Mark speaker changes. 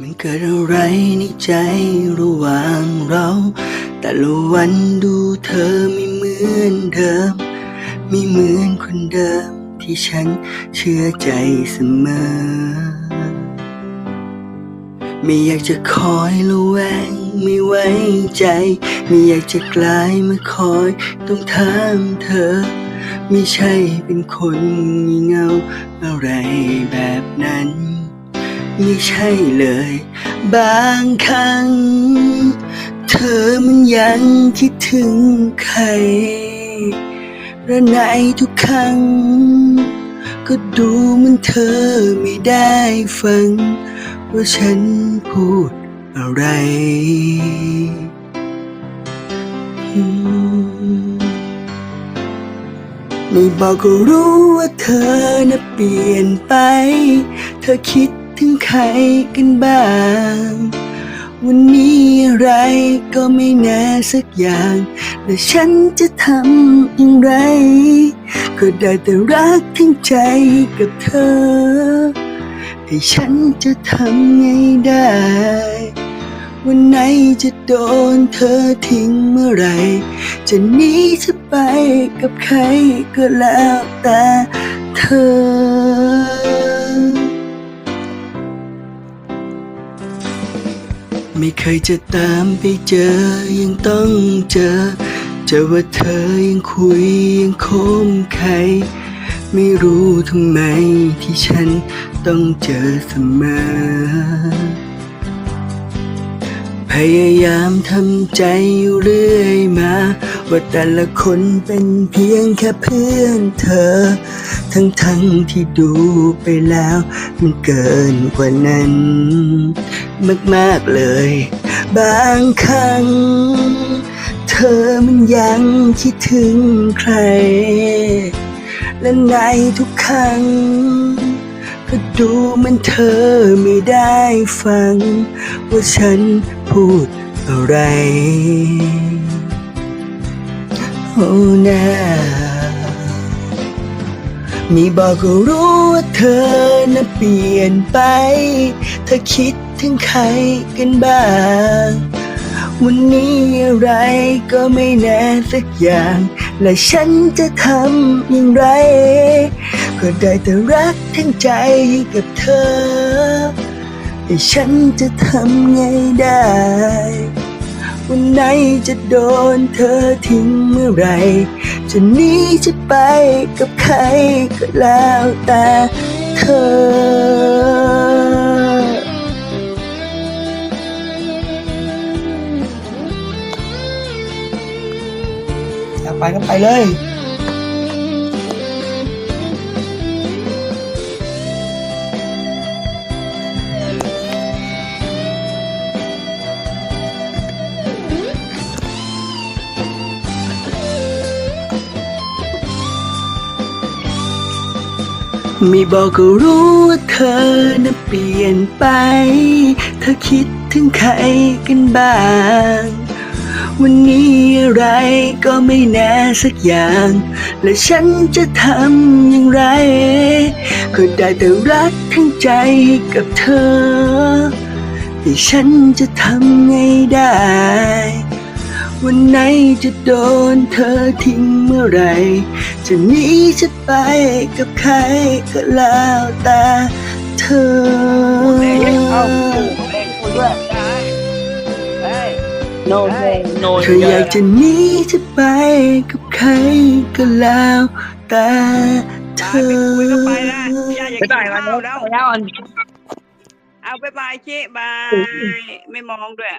Speaker 1: มันเกิดอะไรในใจระหว่างเรา แต่ละวันดูเธอไม่เหมือนเดิม ไม่เหมือนคนเดิมที่ฉันเชื่อใจเสมอ ไม่อยากจะคอยระแวงไม่ไว้ใจ ไม่อยากจะกลายมาคอยต้องถามเธอ ไม่ใช่เป็นคนงี่เงาอะไรแบบนั้น ไม่ใช่เลย บางครั้ง เธอมันยังคิดถึงใครและในทุกครั้ง ก็ดูเหมันเธอไม่ได้ฟัง ว่าฉันพูดอะไร ไม่บอกก็รู้ว่าเธอน่ะเปลี่ยนไป เธอคิดถึงใครกันบ้าง วันนี้อะไรก็ไม่แน่สักอย่าง และฉันจะทำอย่างไร ก็ได้แต่รักทั้งใจกับเธอ ให้ฉันจะทำไงได้ วันไหนจะโดนเธอทิ้งเมื่อไร จะหนีจะไปกับใครก็แล้วแต่เธอไม่เคยจะตามไปเจอ ยังต้องเจอ เจอว่าเธอยังคุยยังคมใคร ไม่รู้ทำไมที่ฉันต้องเจอเสมอ พยายามทำใจอยู่เรื่อยมา ว่าแต่ละคนเป็นเพียงแค่เพื่อนเธอ ทั้งทั้งที่ดูไปแล้ว มันเกินกว่านั้น มาก ๆ เลย บางครั้ง เธอมันยังคิดถึงใคร และในทุกครั้งก็ดูเหมันเธอไม่ได้ฟัง ว่าฉันพูดอะไร โอ้นามีบอกก็รู้ว่าเธอน่ะเปลี่ยนไป เธอคิดถึงใครกันบ้าง วันนี้อะไรก็ไม่แน่สักอย่าง และฉันจะทำอย่างไร ก็ได้แต่รักทั้งใจกับเธอ แต่ฉันจะทำไงได้ วันไหนจะโดนเธอทิ้งเมื่อไหรจะหนีจะไปกับใครก็แล้วแต่เธอ กไปก็ไปเลยไม่บอกก็รู้ว่าเธอน่ะเปลี่ยนไป เธอคิดถึงใครกันบ้าง วันนี้อะไรก็ไม่แน่สักอย่าง และฉันจะทำอย่างไร ก็ได้แต่รักทั้งใจกับเธอ แต่ฉันจะทำไงได้ วันไหนจะโดนเธอทิ้งเมื่อไหรจะหนีจะไปกับใครก็แล้วแต่เธอ
Speaker 2: ย no no no
Speaker 1: เธออยากจะหนีจะไปกับใครก็แล้วแต่เธอ
Speaker 2: คุยก็ไปนะอย่าอย่า
Speaker 3: ไป
Speaker 2: กิน
Speaker 3: ได้มา
Speaker 2: ข้าว
Speaker 3: แล้
Speaker 2: แล้วว
Speaker 3: แล้วอัน
Speaker 2: เอาไปบายชิบาย ไม่มองด้วย